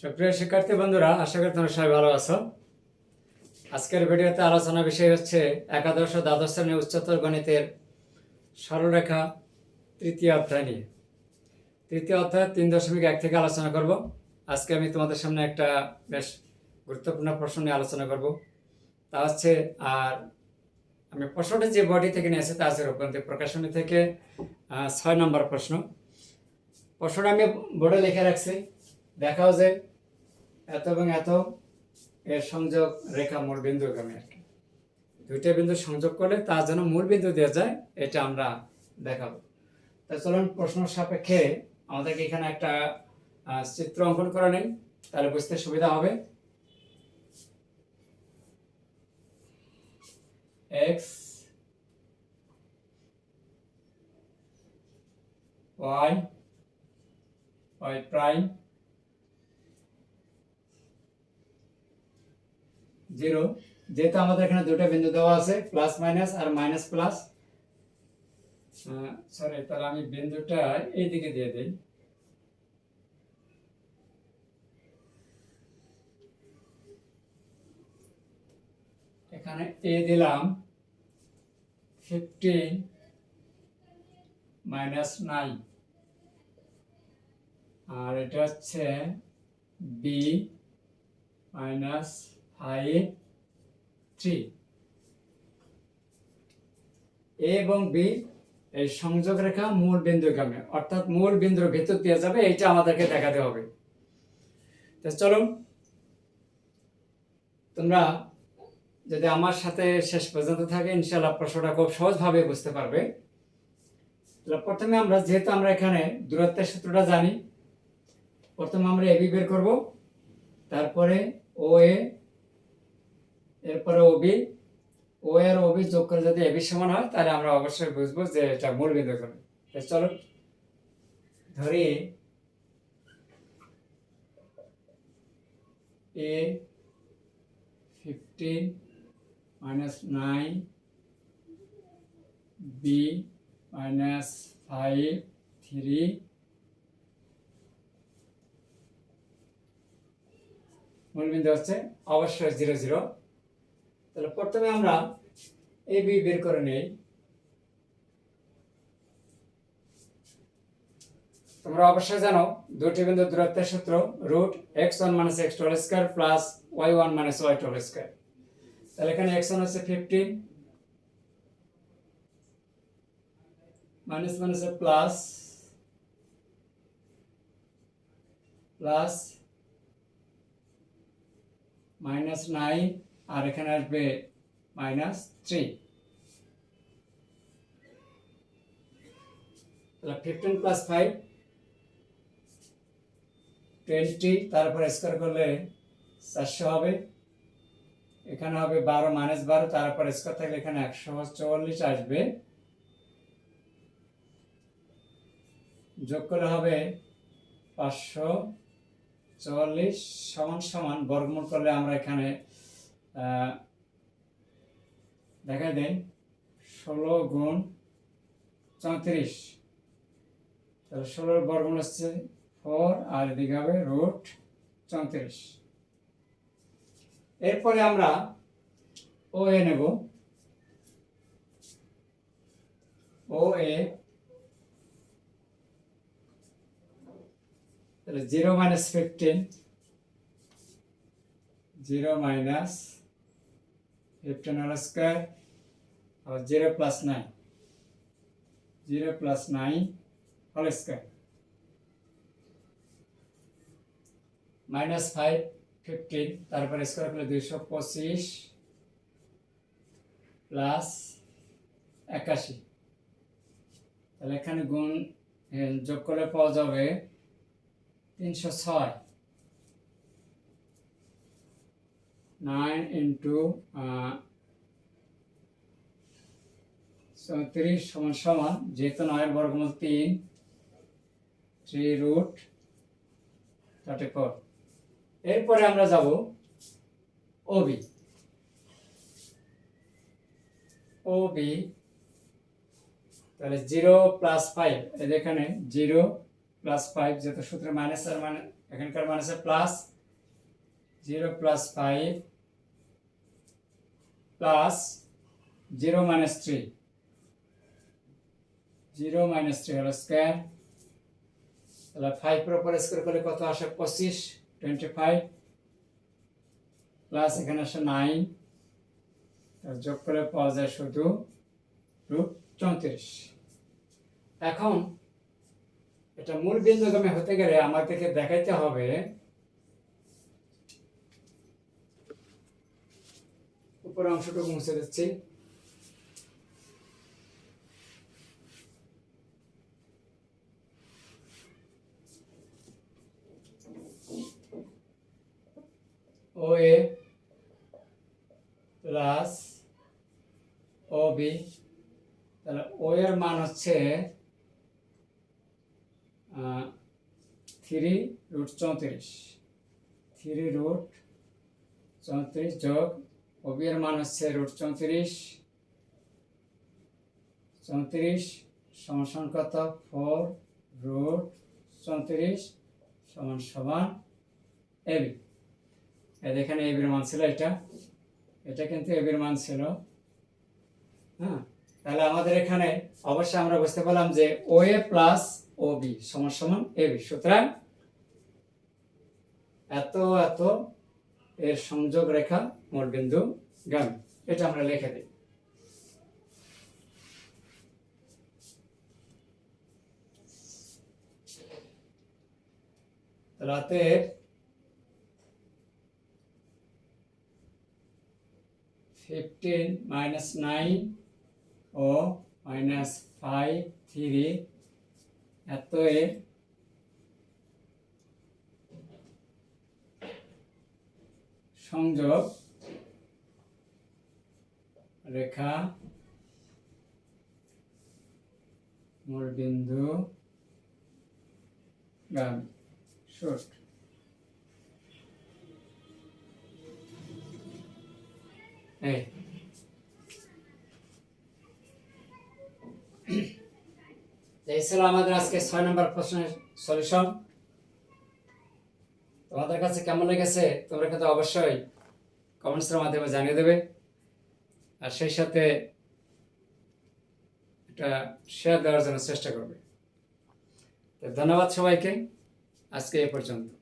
সুপ্রিয় শিক্ষার্থী বন্ধুরা, আশা করি তোমরা সবাই ভালো আছো। আজকের ভিডিওতে আলোচনা বিষয় হচ্ছে একাদশ ও দ্বাদশ শ্রেণির উচ্চতর গণিতের সরলরেখা তৃতীয় অধ্যায় নিয়ে। তৃতীয় অধ্যায় তিন দশমিক এক থেকে আলোচনা করব। আজকে আমি তোমাদের সামনে একটা বেশ গুরুত্বপূর্ণ প্রশ্ন নিয়ে আলোচনা করব। তা হচ্ছে, আর আমি প্রশ্নটা যে বডি থেকে নিয়েছি তা আছে রূপকান্তি প্রকাশনী থেকে ছয় নম্বর প্রশ্ন। প্রশ্নটা আমি বোর্ডে লিখে রাখছি। দেখাও যে এত এবং এত এর সংযোগ রেখা মূল বিন্দু এখানে আর কি। দুইটা বিন্দু সংযোগ করলে তার যেন মূল বিন্দু দেওয়া যায়, এটা আমরা দেখাবো। তা চলুন প্রশ্ন সাপেক্ষে আমাদেরকে এখানে একটা চিত্র অঙ্কন করা নেই, তাহলে বুঝতে সুবিধা হবে। X, y y prime zero. যেহেতু আমাদের এখানে দুটো বিন্দু দেওয়া আছে প্লাস মাইনাস আর মাইনাস প্লাস সরি তাহলে আমি বিন্দুটা এই দিকে দিয়ে দিই। এখানে এ দিলাম ফিফটিন মাইনাস নাইন আর এটা হচ্ছে B minus five three A এবং বি এই সংযোগ রেখা মূল বিন্দুগামী অর্থাৎ মূল বিন্দুর ভিতর দিয়ে যাবে, এইটা আমাদেরকে দেখাতে হবে। তো চলো, তোমরা যদি আমার সাথে শেষ পর্যন্ত থাকে ইনশাল্লাহ প্রশ্নটা খুব সহজভাবে বুঝতে পারবে। প্রথমে আমরা, যেহেতু আমরা এখানে দূরত্বের সূত্রটা জানি, প্রথমে আমরা এবি বের করব, তারপরে ও এ এরপরে ওবি ও এর ওবি যোগ করে যদি এবি সমান হয়, তাহলে আমরা অবশ্যই বুঝব যে এটা মূল বিন্দু তো চলো, ধরি A fifteen minus nine B minus five three মূলবিন্দু হচ্ছে অবশ্যই জিরো জিরো তাহলে প্রথমে আমরা এ বি বের করে নেই। তোমরা অবশ্যই জানো দুটি বিন্দু দূরত্বের সূত্র root x one minus x two square plus y one minus y two square তাহলে এখানে এক্স ওয়ান হচ্ছে fifteen minus minus plus plus minus nine আর এখানে আসবে মাইনাস থ্রি তাহলে ফিফটিন প্লাস ফাইভ টোয়েন্টি তারপর স্কোয়ার করলে চারশো হবে। এখানে হবে বারো মাইনাস বারো, তারপর স্কোয়ার থাকলে এখানে একশো চুয়াল্লিশ আসবে। যোগ করলে হবে পাঁচশো চুয়াল্লিশ সমান সমান, বর্গমূল করলে আমরা এখানে দেখা দেয় ষোলো গুণ চৌত্রিশ। তাহলে ষোলোর বর্গমূল হচ্ছে ফোর, আর এদিকে হবে রুট চৌত্রিশ। এরপরে আমরা ও এ নেব। O A zero minus fifteen, zero minus fifteen হল স্কোয়ার আবার zero plus nine zero plus nine হল মাইনাস ফাইভ ফিফটিন তারপরে স্কোয়ার করলে দুইশো পঁচিশ প্লাস একাশি। তাহলে এখানে গুণ যোগ করলে পাওয়া যাবে তিনশো ছয়। নাইন ইন্টু চৌত্রিশ সমান সমান যেহেতু নয়ের বর্গমূল তিন থ্রি রুট থার্টি ফোর এরপরে আমরা যাব ওবি ওবি তাহলে জিরো প্লাস ফাইভ এখানে জিরো প্লাস ফাইভ যেহেতু সূত্রে মাইনাস আর মানে এখানকার আছে plus zero plus five plus zero minus three zero minus three হলো স্কোয়ার তাহলে ফাইভ প্রপার স্কোয়ার করলে কত আসে? পঁচিশ টোয়েন্টি ফাইভ প্লাস এখানে আসে নাইন যোগ করে পাওয়া যায় শুধু রুট চৌত্রিশ। এখন এটা মূল বিন্দুগামী হতে গেলে আমাদেরকে দেখাইতে হবে উপরে অংশটুকু মুছে দিচ্ছি। ও এ প্লাস ও বি, তাহলে ও এর মান হচ্ছে থ্রি রুট চৌত্রিশ। থ্রি রুট চৌত্রিশ যোগ ও বি এর মান হচ্ছে রুট চৌত্রিশ। চৌত্রিশ সমান কত? ফোর রুট চৌত্রিশ সমান সমান এবি এখানে এবির মান ছিল এটা। এটা কিন্তু এবির মান ছিল। হ্যাঁ তাহলে আমাদের এখানে অবশ্যই আমরা বুঝতে পারলাম যে ও এ প্লাস ও বি সমান সমান এ বি। সুতরাং এত এত এর সংযোগ রেখা মোট বিন্দু গামী। এটা আমরা লিখে দিই। অতএব ফিফটিন মাইনাস নাইন ও মাইনাস ফাইভ থ্রি এত সংযোগ রেখা মূল বিন্দু গাম শুট এই। ছিল আমাদের আজকে ছয় নম্বর প্রশ্নের সলিউশন তোমাদের কাছে কেমন লেগেছে, তোমরা কিন্তু অবশ্যই কমেন্টসের মাধ্যমে জানিয়ে দেবে। আর সেই সাথে এটা শেয়ার দেওয়ার জন্য চেষ্টা করবে। ধন্যবাদ সবাইকে, আজকে এ পর্যন্ত।